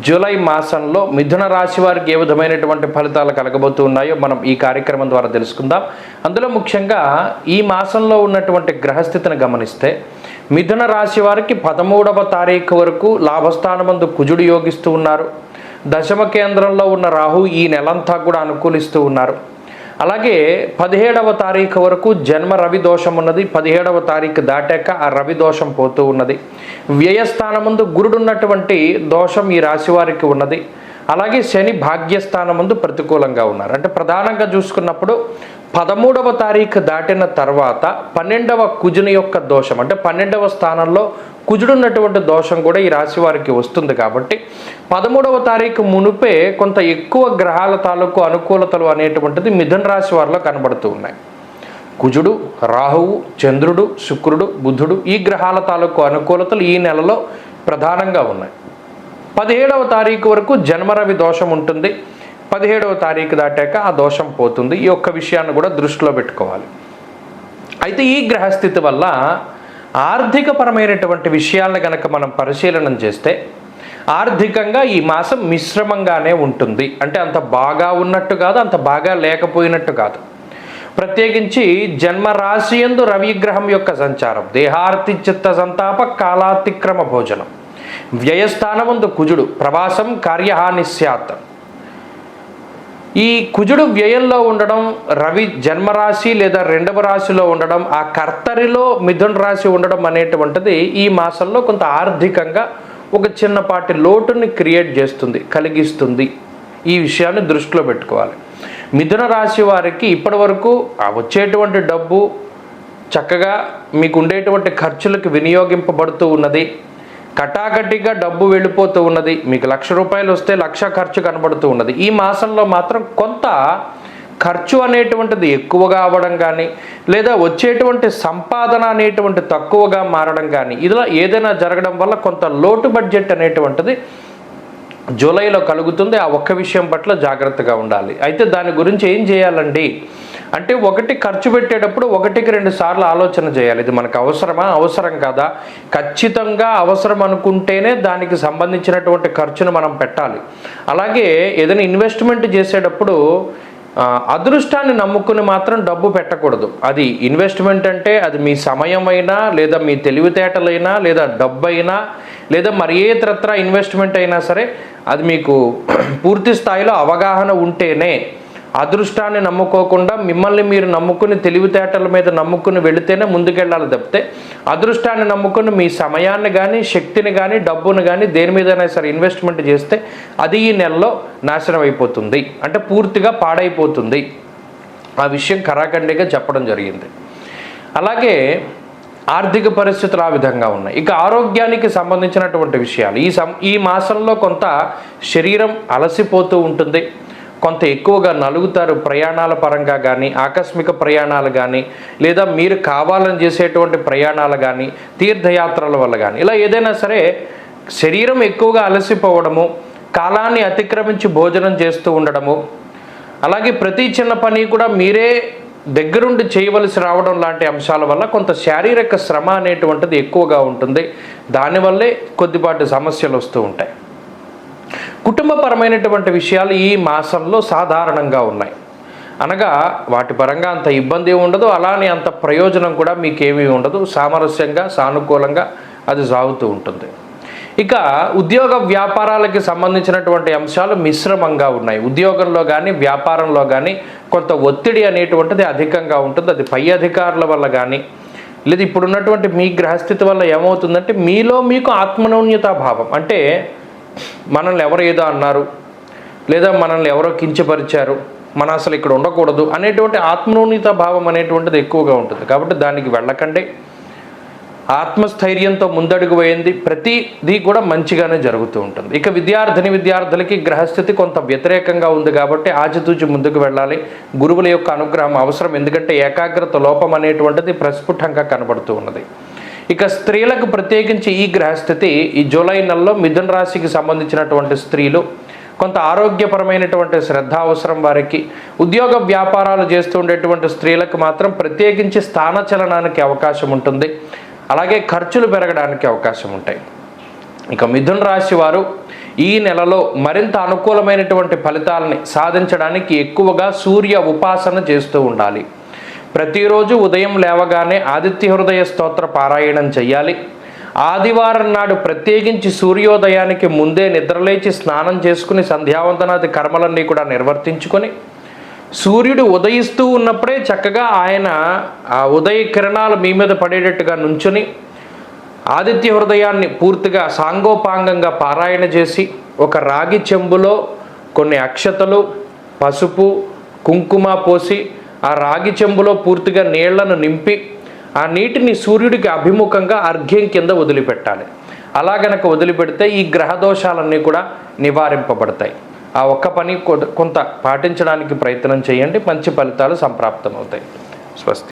July మాసంలో మిథున రాశి వారికి ఏ విధమైనటువంటి ఫలితాలు కలగబోతూ ఉన్నాయో మనం ఈ కార్యక్రమం ద్వారా తెలుసుకుందాం. అందులో ముఖ్యంగా ఈ మాసంలో ఉన్నటువంటి గ్రహస్థితిని గమనిస్తే మిథున రాశి వారికి పదమూడవ తారీఖు వరకు లాభస్థానమందు కుజుడు యోగిస్తూ ఉన్నారు. దశమ కేంద్రంలో ఉన్న రాహు ఈ నెలంతా కూడా అనుకూలిస్తూ ఉన్నారు. అలాగే పదిహేడవ తారీఖు వరకు జన్మ రవి దోషం ఉన్నది. పదిహేడవ తారీఖు దాటాక ఆ రవి దోషం పోతూ ఉన్నది. వ్యయస్థానముందు గురుడు ఉన్నటువంటి దోషం ఈ రాశి వారికి ఉన్నది. అలాగే శని భాగ్యస్థానముందు ప్రతికూలంగా ఉన్నారు. అంటే ప్రధానంగా చూసుకున్నప్పుడు పదమూడవ తారీఖు దాటిన తర్వాత పన్నెండవ కుజుని యొక్క దోషం అంటే పన్నెండవ స్థానంలో కుజుడున్నటువంటి దోషం కూడా ఈ రాశి వారికి వస్తుంది కాబట్టి పదమూడవ తారీఖు మునుపే కొంత ఎక్కువ గ్రహాల తాలూకు అనుకూలతలు అనేటువంటిది మిథున రాశి వారిలో కనబడుతూ ఉన్నాయి. కుజుడు రాహువు చంద్రుడు శుక్రుడు బుధుడు ఈ గ్రహాల తాలూకు అనుకూలతలు ఈ నెలలో ప్రధానంగా ఉన్నాయి. పదిహేడవ తారీఖు వరకు జన్మరవి దోషం ఉంటుంది. పదిహేడవ తారీఖు దాటాక ఆ దోషం పోతుంది. ఈ ఒక్క విషయాన్ని కూడా దృష్టిలో పెట్టుకోవాలి. అయితే ఈ గ్రహస్థితి వల్ల ఆర్థికపరమైనటువంటి విషయాలను కనుక మనం పరిశీలనం చేస్తే ఆర్థికంగా ఈ మాసం మిశ్రమంగానే ఉంటుంది. అంటే అంత బాగా ఉన్నట్టు కాదు అంత బాగా లేకపోయినట్టు కాదు. ప్రత్యేకించి జన్మరాశి ఎందు రవిగ్రహం యొక్క సంచారం దేహార్తి చిత్త సంతాప కాలాతిక్రమ భోజనం వ్యయస్థానముందు కుజుడు ప్రవాసం కార్యహాని స్యాత్. ఈ కుజుడు వ్యయంలో ఉండడం రవి జన్మరాశి లేదా రెండవ రాశిలో ఉండడం ఆ కర్తరిలో మిథున రాశి ఉండడం అనేటువంటిది ఈ మాసంలో కొంత ఆర్థికంగా ఒక చిన్నపాటి లోటుని క్రియేట్ చేస్తుంది కలిగిస్తుంది. ఈ విషయాన్ని దృష్టిలో పెట్టుకోవాలి. మిథున రాశి వారికి ఇప్పటి వరకు ఆ వచ్చేటువంటి డబ్బు చక్కగా మీకు ఉండేటువంటి ఖర్చులకు వినియోగింపబడుతూ ఉన్నది. కటాకటిగా డబ్బు వెళ్ళిపోతూ ఉన్నది. మీకు లక్ష రూపాయలు వస్తే లక్ష ఖర్చు కనబడుతూ ఉన్నది. ఈ మాసంలో మాత్రం కొంత ఖర్చు అనేటువంటిది ఎక్కువగా అవ్వడం కానీ లేదా వచ్చేటువంటి సంపాదన అనేటువంటి తక్కువగా మారడం కానీ ఇలా ఏదైనా జరగడం వల్ల కొంత లోటు బడ్జెట్ అనేటువంటిది జూలైలో కలుగుతుంది. ఆ ఒక్క విషయం పట్ల జాగ్రత్తగా ఉండాలి. అయితే దాని గురించి ఏం చేయాలండి? అంటే ఒకటి ఖర్చు పెట్టేటప్పుడు ఒకటికి రెండు సార్లు ఆలోచన చేయాలి. ఇది మనకు అవసరమా? అవసరం కాదా? ఖచ్చితంగా అవసరం అనుకుంటేనే దానికి సంబంధించినటువంటి ఖర్చును మనం పెట్టాలి. అలాగే ఏదైనా ఇన్వెస్ట్మెంట్ చేసేటప్పుడు అదృష్టాన్ని నమ్ముకుని మాత్రం డబ్బు పెట్టకూడదు. అది ఇన్వెస్ట్మెంట్ అంటే అది మీ సమయమైనా లేదా మీ తెలివితేటలైనా లేదా డబ్బు అయినా లేదా మరి ఏ ఇతరత్ర ఇన్వెస్ట్మెంట్ అయినా సరే అది మీకు పూర్తి స్థాయిలో అవగాహన ఉంటేనే అదృష్టాన్ని నమ్ముకోకుండా మిమ్మల్ని మీరు నమ్ముకుని తెలివితేటల మీద నమ్ముకుని వెళితేనే ముందుకెళ్ళాలి తప్పితే అదృష్టాన్ని నమ్ముకుని మీ సమయాన్ని కానీ శక్తిని కానీ డబ్బును కానీ దేని మీదైనా సరే ఇన్వెస్ట్మెంట్ చేస్తే అది ఈ నెలలో నాశనం అయిపోతుంది. అంటే పూర్తిగా పాడైపోతుంది. ఆ విషయం కరాఖండిగా చెప్పడం జరిగింది. అలాగే ఆర్థిక పరిస్థితులు ఆ విధంగా ఉన్నాయి. ఇక ఆరోగ్యానికి సంబంధించినటువంటి విషయాలు. ఈ సం ఈ మాసంలో కొంత శరీరం అలసిపోతూ ఉంటుంది. కొంత ఎక్కువగా నలుగుతారు ప్రయాణాల పరంగా కానీ ఆకస్మిక ప్రయాణాలు కానీ లేదా మీరు కావాలని చేసేటువంటి ప్రయాణాలు కానీ తీర్థయాత్రల వల్ల కానీ ఇలా ఏదైనా సరే శరీరం ఎక్కువగా అలసిపోవడము కాలాన్ని అతిక్రమించి భోజనం చేస్తూ ఉండడము అలాగే ప్రతి చిన్న పని కూడా మీరే దగ్గరుండి చేయవలసి రావడం లాంటి అంశాల వల్ల కొంత శారీరక శ్రమ అనేటువంటిది ఎక్కువగా ఉంటుంది. దానివల్లే కొద్దిపాటి సమస్యలు వస్తూ ఉంటాయి. కుటుంబపరమైనటువంటి విషయాలు ఈ మాసంలో సాధారణంగా ఉన్నాయి. అనగా వాటి పరంగా అంత ఇబ్బంది ఉండదు అలానే అంత ప్రయోజనం కూడా మీకేమీ ఉండదు. సామరస్యంగా సానుకూలంగా అది సాగుతూ ఉంటుంది. ఇక ఉద్యోగ వ్యాపారాలకి సంబంధించినటువంటి అంశాలు మిశ్రమంగా ఉన్నాయి. ఉద్యోగంలో కానీ వ్యాపారంలో కానీ కొంత ఒత్తిడి అనేటువంటిది అధికంగా ఉంటుంది. అది పై అధికారుల వల్ల కానీ లేదా ఇప్పుడున్నటువంటి మీ గ్రహస్థితి వల్ల ఏమవుతుందంటే మీలో మీకు ఆత్మనౌన్యతా భావం అంటే మనల్ని ఎవరు ఏదో అన్నారు లేదా మనల్ని ఎవరో కించపరిచారు మన అసలు ఇక్కడ ఉండకూడదు అనేటువంటి ఆత్మనోన్నత భావం అనేటువంటిది ఎక్కువగా ఉంటుంది. కాబట్టి దానికి వెళ్ళకండి. ఆత్మస్థైర్యంతో ముందడుగు వేయింది ప్రతిదీ కూడా మంచిగానే జరుగుతూ ఉంటుంది. ఇక విద్యార్థిని విద్యార్థులకి గ్రహస్థితి కొంత వ్యతిరేకంగా ఉంది కాబట్టి ఆచితూచి ముందుకు వెళ్ళాలి. గురువుల యొక్క అనుగ్రహం అవసరం. ఎందుకంటే ఏకాగ్రత లోపం అనేటువంటిది ప్రస్ఫుటంగా కనబడుతూ ఉన్నది. ఇక స్త్రీలకు ప్రత్యేకించి ఈ గ్రహస్థితి ఈ జూలై నెలలో మిథున రాశికి సంబంధించినటువంటి స్త్రీలు కొంత ఆరోగ్యపరమైనటువంటి శ్రద్ధ అవసరం వారికి ఉద్యోగ వ్యాపారాలు చేస్తూ ఉండేటువంటి స్త్రీలకు మాత్రం ప్రత్యేకించి స్థానచలనానికి అవకాశం ఉంటుంది. అలాగే ఖర్చులు పెరగడానికి అవకాశం ఉంటాయి. ఇక మిథున రాశి వారు ఈ నెలలో మరింత అనుకూలమైనటువంటి ఫలితాలని సాధించడానికి ఎక్కువగా సూర్య ఉపాసన చేస్తూ ఉండాలి. ప్రతిరోజు ఉదయం లేవగానే ఆదిత్య హృదయ స్తోత్ర పారాయణం చేయాలి ఆదివారం నాడు ప్రత్యేకించి సూర్యోదయానికి ముందే నిద్రలేచి స్నానం చేసుకుని సంధ్యావందనాది కర్మలన్నీ కూడా నిర్వర్తించుకొని సూర్యుడు ఉదయిస్తూ ఉన్నప్పుడే చక్కగా ఆయన ఆ ఉదయ కిరణాలు మీ మీద పడేటట్టుగా నుంచుని ఆదిత్య హృదయాన్ని పూర్తిగా సాంగోపాంగంగా పారాయణ చేసి ఒక రాగి చెంబులో కొన్ని అక్షతలు పసుపు కుంకుమ పోసి ఆ రాగి చెంబులో పూర్తిగా నీళ్ళను నింపి ఆ నీటిని సూర్యుడికి అభిముఖంగా అర్ఘ్యం కింద వదిలిపెట్టాలి. అలా గనక వదిలిపెడితే ఈ గ్రహ దోషాలన్నీ కూడా నివారింపబడతాయి. ఆ ఒక్క పని కొంత పాటించడానికి ప్రయత్నం చేయండి. మంచి ఫలితాలు సంప్రాప్తమవుతాయి. స్వస్తి.